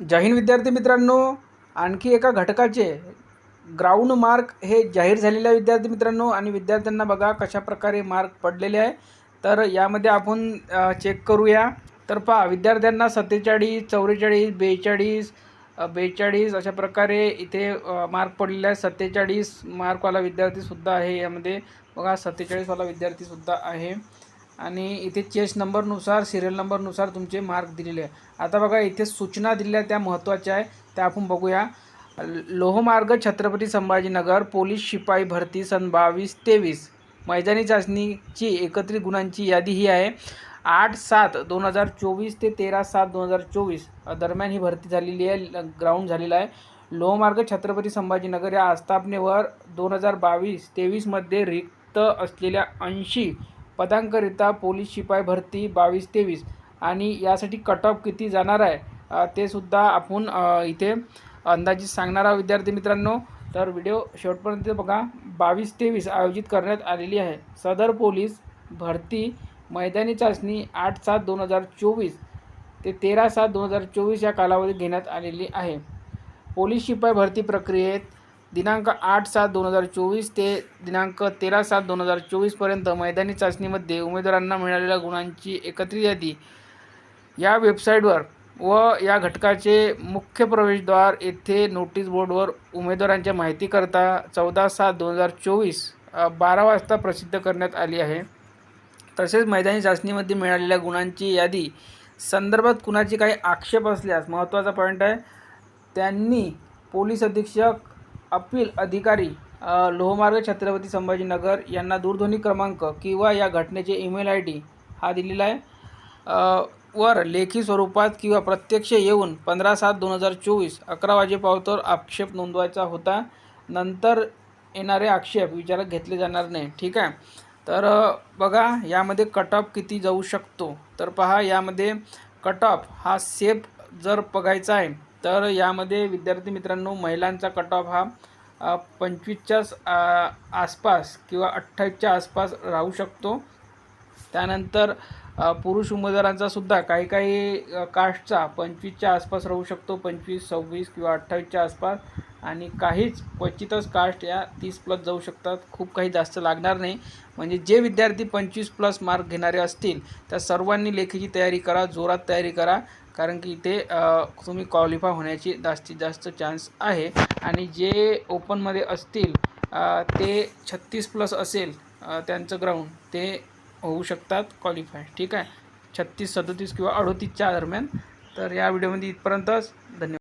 जाहीर हिंद विद्यार्थी मित्रांनो. आणखी एका घटकाचे ग्राउंड मार्क हे जाहीर झालेले आहे विद्यार्थी मित्रांनो. आणि विद्यार्थ्यांना बघा कशा प्रकारे मार्क पडलेले आहे. तर यामध्ये आपण चेक करूया. तर पहा विद्यार्थ्यांना सत्तेचाळीस चौवेचाळीस बेचाळीस बेचाळीस अशा प्रकारे इथे मार्क पडलेले आहे. सत्तेचाळीस मार्कवाला विद्यार्थीसुद्धा आहे यामध्ये. बघा सत्तेचाळीसवाला विद्यार्थीसुद्धा आहे. आणि इथे चेस नंबरनुसार सिरियल नंबरनुसार तुमचे मार्क दिलेले आहे आता बघा इथे सूचना दिलेल्या त्या महत्त्वाच्या आहे त्या आपण बघूया. लोहमार्ग छत्रपती संभाजीनगर पोलीस शिपाई भरती सन बावीस तेवीस. मैदानी चाचणीची एकत्रित गुणांची यादी ही आहे. आठ सात दोन हजार चोवीस ते तेरा सात दोन हजार चोवीस. दरम्यान ही भरती झालेली आहे ग्राउंड झालेला आहे. लोहमार्ग छत्रपती संभाजीनगर या आस्थापनेवर दोन हजार बावीस तेवीसमध्ये रिक्त असलेल्या ऐंशी पदांकरिता पोलीस शिपाई भरती बावीस तेवीस. आणि यासाठी कट ऑफ किती जाणार आहे? ते सुद्धा आपण इथे अंदाजित सांगणार आहोत. विद्यार्थी मित्रांनो तर व्हिडिओ शेवटपर्यंत बघा. बावीस तेवीस आयोजित करण्यात आलेली आहे. सदर पोलीस भरती मैदानी चाचणी आठ सात दोन हजार चोवीस ते तेरा सात दोन हजार चोवीस या कालावधीत घेण्यात आलेली आहे. पोलीस शिपाई भरती प्रक्रियेत दिनांक आठ सात दोन हजार चोवीस ते दिनांक तेरा सात दोन हजार चोवीसपर्यंत मैदानी चाचणीमध्ये उमेदवारांना मिळालेल्या गुणांची एकत्रित यादी या वेबसाईटवर व या घटकाचे मुख्य प्रवेशद्वार येथे नोटीस बोर्डवर उमेदवारांच्या माहितीकरता चौदा सात दोन हजार चोवीस बारा वाजता प्रसिद्ध करण्यात आली आहे. तसेच मैदानी चाचणीमध्ये मिळालेल्या गुणांची यादी संदर्भात कुणाची काही आक्षेप असल्यास महत्त्वाचा पॉईंट आहे त्यांनी पोलीस अधीक्षक अपील अधिकारी लोहमार्ग छत्रपती संभाजीनगर यांना दूरध्वनी क्रमांक किंवा या घटनेचे ईमेल आय डी हा दिलेला आहे. वर लेखी स्वरूपात किंवा प्रत्यक्ष येऊन पंधरा सात दोन हजार चोवीस अकरा वाजेपावतर आक्षेप नोंदवायचा होता. नंतर येणारे आक्षेप विचारात घेतले जाणार नाही. ठीक आहे? तर बघा यामध्ये कट ऑफ किती जाऊ शकतो? तर पहा यामध्ये कट ऑफ हा सेफ जर बघायचा आहे तर यामध्ये विद्यार्थी मित्रांनो महिलांचा कट ऑफ हा पंचवीसच्या आसपास किंवा अठ्ठावीसच्या आसपास राहू शकतो. त्यानंतर पुरुष उमेदवारांचा सुद्धा काही काही कास्टचा पंचवीसच्या आसपास राहू शकतो. पंचवीस सव्वीस किंवा अठ्ठावीसच्या आसपास आणि काहीच क्वचितच कास्ट या तीस प्लस जाऊ शकतात. खूप काही जास्त लागणार नाही. म्हणजे जे विद्यार्थी पंचवीस प्लस मार्क घेणारे असतील त्या सर्वांनी लेखीची तयारी करा जोरात तयारी करा. कारण की इथे तुम्ही क्वालिफाय होण्याची जास्तीत जास्त चान्स आहे. आणि जे ओपनमध्ये असतील ते छत्तीस प्लस असेल त्यांचं ग्राउंड ते होऊ शकतात क्वालिफाय ठीक आहे? छत्तीस सदतीस किंवा अडोतीसच्या दरम्यान. तर या व्हिडिओमध्ये इथपर्यंतच धन्यवाद.